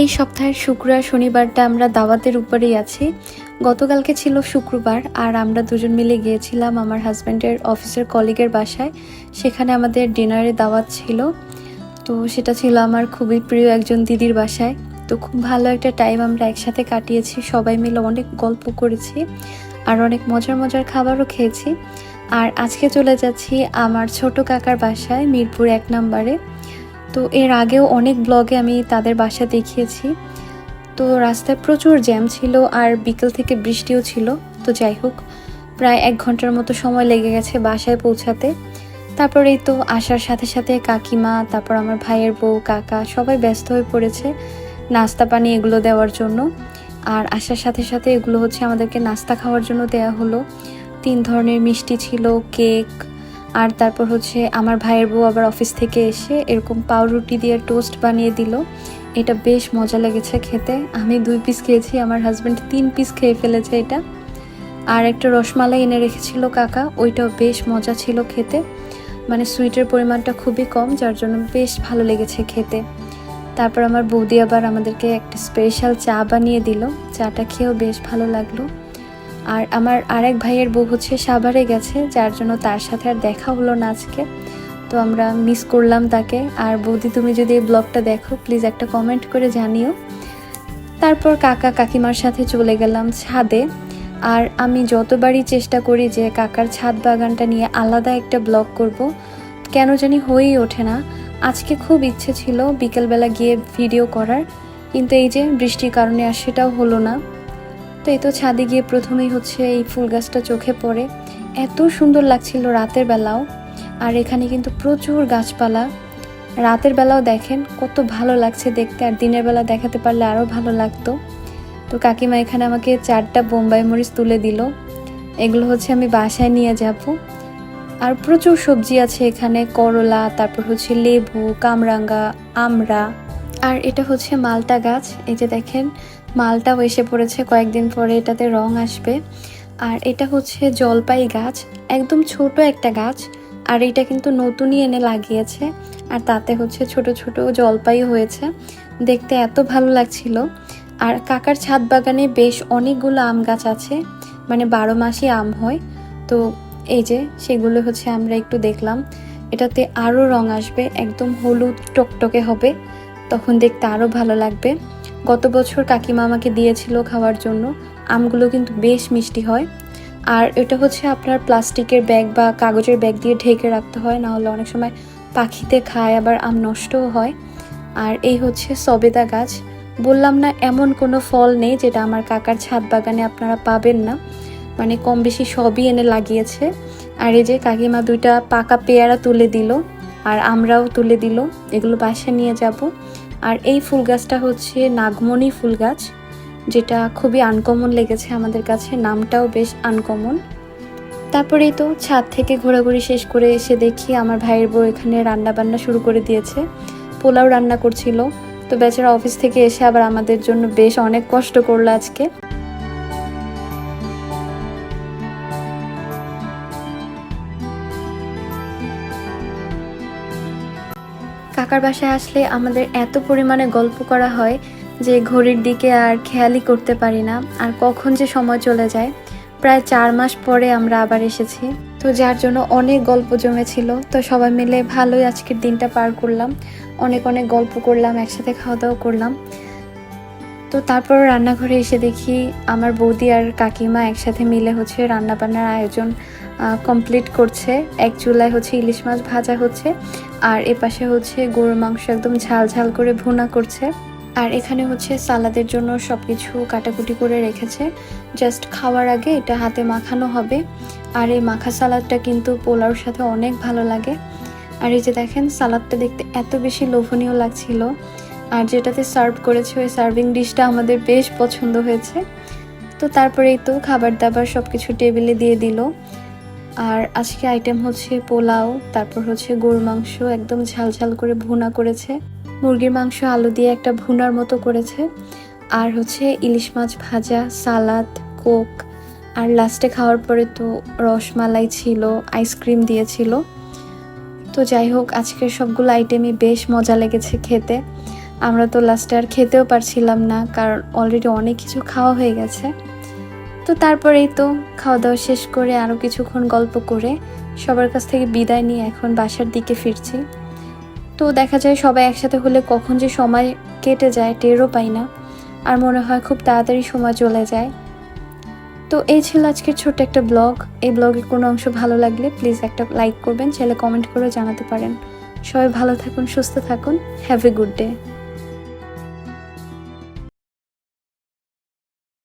এই সপ্তাহের শুক্র আর শনিবারটা আমরা দাওয়াতের উপরেই আছি। গতকালকে ছিল শুক্রবার, আর আমরা দুজন মিলে গিয়েছিলাম আমার হাজব্যান্ডের অফিসের কলিগের বাসায়। সেখানে আমাদের ডিনারে দাওয়াত ছিল। তো সেটা ছিল আমার খুবই প্রিয় একজন দিদির বাসায়। তো খুব ভালো একটা টাইম আমরা একসাথে কাটিয়েছি, সবাই মিলে অনেক গল্প করেছি, আর অনেক মজার মজার খাবারও খেয়েছি। আর আজকে চলে যাচ্ছি আমার ছোট কাকার বাসায়, মিরপুর এক নম্বরে। তো এর আগেও অনেক ব্লগে আমি তাদের বাসা দেখিয়েছি। তো রাস্তায় প্রচুর জ্যাম ছিল আর বিকেল থেকে বৃষ্টিও ছিল। তো যাই হোক, প্রায় এক ঘণ্টার মতো সময় লেগে গেছে বাসায় পৌঁছাতে। তারপর এই তো আসার সাথে সাথে কাকিমা, তারপর আমার ভাইয়ের বউ, কাকা সবাই ব্যস্ত হয়ে পড়েছে নাস্তা পানি এগুলো দেওয়ার জন্য। আর আসার সাথে সাথে এগুলো হচ্ছে আমাদেরকে নাস্তা খাওয়ার জন্য দেয়া হলো। তিন ধরনের মিষ্টি ছিল, কেক আর তারপর হচ্ছে আমার ভাইয়ের বউ আবার অফিস থেকে এসে এরকম পাউরুটি দিয়ে টোস্ট বানিয়ে দিল। এটা বেশ মজা লেগেছে খেতে। আমি দুই পিস খেয়েছি, আমার হাজব্যান্ড তিন পিস খেয়ে ফেলেছে এটা। আর একটা রসমালাই এনে রেখেছিল কাকা, ওইটাও বেশ মজা ছিল খেতে। মানে সুইটের পরিমাণটা খুবই কম, যার জন্য বেশ ভালো লেগেছে খেতে। তারপর আমার বৌদি আবার আমাদেরকে একটা স্পেশাল চা বানিয়ে দিল। চাটা খেয়েও বেশ ভালো লাগল। আর আমার আরেক ভাইয়ের বউ হচ্ছে সাভারে গেছে, যার জন্য তার সাথে আর দেখা হলো না আজকে। তো আমরা মিস করলাম তাকে। আর বৌদি, তুমি যদি এই ব্লগটা দেখো প্লিজ একটা কমেন্ট করে জানিও। তারপর কাকা কাকিমার সাথে চলে গেলাম ছাদে। আর আমি যতবারই চেষ্টা করি যে কাকার ছাদ বাগানটা নিয়ে আলাদা একটা ব্লগ করব, কেন জানি হয়েই ওঠে না। আজকে খুব ইচ্ছে ছিল বিকেলবেলা গিয়ে ভিডিও করার, কিন্তু এই যে বৃষ্টির কারণে আর সেটাও হলো না। তো এই তো ছাদে গিয়ে প্রথমেই হচ্ছে এই ফুল গাছটা চোখে পড়ে। এত সুন্দর লাগছিল রাতের বেলাও। আর এখানে কিন্তু প্রচুর গাছপালা। রাতের বেলাও দেখেন, কত ভালো লাগছে দেখতে। আর দিনের বেলা দেখাতে পারলে আরও ভালো লাগতো। তো কাকিমা এখানে আমাকে চারটা বোম্বাই মরিচ তুলে দিল। এগুলো হচ্ছে আমি বাসায় নিয়ে যাব। আর প্রচুর সবজি আছে এখানে, করলা, তারপর হচ্ছে লেবু, কামরাঙ্গা, আমড়া। আর এটা হচ্ছে মালটা গাছ। এই যে দেখেন, মালটাও এসে পড়েছে কয়েকদিন পরে, এটাতে রং আসবে। আর এটা হচ্ছে জলপাই গাছ, একদম ছোট একটা গাছ। আর এটা কিন্তু নতুনই এনে লাগিয়েছে। আর তাতে হচ্ছে ছোট ছোট জলপাই হয়েছে। দেখতে এত ভালো লাগছিল। আর কাকার ছাদ বাগানে বেশ অনেকগুলো আম গাছ আছে। মানে বারো মাসই আম হয়। তো এই যে, সেগুলো হচ্ছে আমরা একটু দেখলাম। এটাতে আরও রং আসবে, একদম হলুদ টকটকে হবে। তখন দেখতে আরও ভালো লাগবে। গত বছর কাকিমা আমাকে দিয়েছিল খাওয়ার জন্য। আমগুলো কিন্তু বেশ মিষ্টি হয়। আর এটা হচ্ছে আপনার প্লাস্টিকের ব্যাগ বা কাগজের ব্যাগ দিয়ে ঢেকে রাখতে হয় না হলে অনেক সময় পাখিতে খায়, আবার আম নষ্টও হয়। আর এই হচ্ছে সবেদা গাছ। বললাম না, এমন কোনো ফল নেই যেটা আমার কাকার ছাদ বাগানে আপনারা পাবেন না। মানে কম বেশি সবই এনে লাগিয়েছে। আর এই যে কাকিমা দুইটা পাকা পেয়ারা তুলে দিল। আর আমরাও তুলে দিল। এগুলো বাসায় নিয়ে যাব। আর এই ফুল গাছটা হচ্ছে নাগমণি ফুল গাছ, যেটা খুবই আনকমন লেগেছে আমাদের কাছে। নামটাও বেশ আনকমন তারপরেই তো ছাদ থেকে ঘোরাঘুরি শেষ করে এসে দেখি আমার ভাইয়ের বউ এখানে রান্না বান্না শুরু করে দিয়েছে। পোলাও রান্না করছিল। তো বেচারা অফিস থেকে এসে আবার আমাদের জন্য বেশ অনেক কষ্ট করল আজকে। কাকার বাসায় আসলে আমাদের এত পরিমাণে গল্প করা হয় যে ঘড়ির দিকে আর খেয়ালই করতে পারি না, আর কখন যে সময় চলে যায়। প্রায় চার মাস পরে আমরা আবার এসেছি। তো যার জন্য অনেক গল্প জমেছিল। তো সবাই মিলে ভালোই আজকের দিনটা পার করলাম। অনেক অনেক গল্প করলাম, একসাথে খাওয়া দাওয়া করলাম। তো তারপর রান্নাঘরে এসে দেখি আমার বৌদি আর কাকিমা একসাথে মিলে হচ্ছে রান্না বান্নার আয়োজন। কমপ্লিট করছে। এক চুলায় হচ্ছে ইলিশ মাছ ভাজা হচ্ছে, আর এপাশে হচ্ছে গরুর মাংস একদম ঝাল ঝাল করে ভুনা করছে। আর এখানে হচ্ছে সালাদের জন্য সব কিছু কাটাকুটি করে রেখেছে। জাস্ট খাওয়ার আগে এটা হাতে মাখানো হবে। আর এই মাখা সালাদটা কিন্তু পোলাওর সাথে অনেক ভালো লাগে। আর এই যে দেখেন, সালাদটা দেখতে এত বেশি লোভনীয় লাগছিল। আর যেটাতে সার্ভ করেছে ওই সার্ভিং ডিশটা আমাদের বেশ পছন্দ হয়েছে। তো তারপরেই তো খাবার দাবার সব কিছু টেবিলে দিয়ে দিল। আর আজকে আইটেম হচ্ছে পোলাও, তারপর হচ্ছে গরুর মাংস, একদম ঝাল ঝাল করে ভুনা করেছে। মুরগির মাংস আলু দিয়ে একটা ভুনার মতো করেছে। আর হচ্ছে ইলিশ মাছ ভাজা, সালাদ, কোক, আর লাস্টে খাওয়ার পরে তো রসমালাই ছিল আইসক্রিম দিয়েছিল। তো যাই হোক আজকের সবগুলো আইটেমই বেশ মজা লেগেছে খেতে। আমরা তো লাস্টে আর খেতেও পারছিলাম না, কারণ অলরেডি অনেক কিছু খাওয়া হয়ে গেছে। তো তারপরেই তো খাওয়া দাওয়া শেষ করে আরও কিছুক্ষণ গল্প করে সবার কাছ থেকে বিদায় নিয়ে এখন বাসার দিকে ফিরছি। তো দেখা যায় সবাই একসাথে হলে কখন যে সময় কেটে যায় টেরও পাই না। আর মনে হয় খুব তাড়াতাড়ি সময় চলে যায়। তো এই ছিল আজকের ছোট্ট একটা ব্লগ। এই ব্লগের কোনো অংশ ভালো লাগলে প্লিজ একটা লাইক করবেন, চাইলে কমেন্ট করে জানাতে পারেন। সবাই ভালো থাকুন, সুস্থ থাকুন। Have a good day.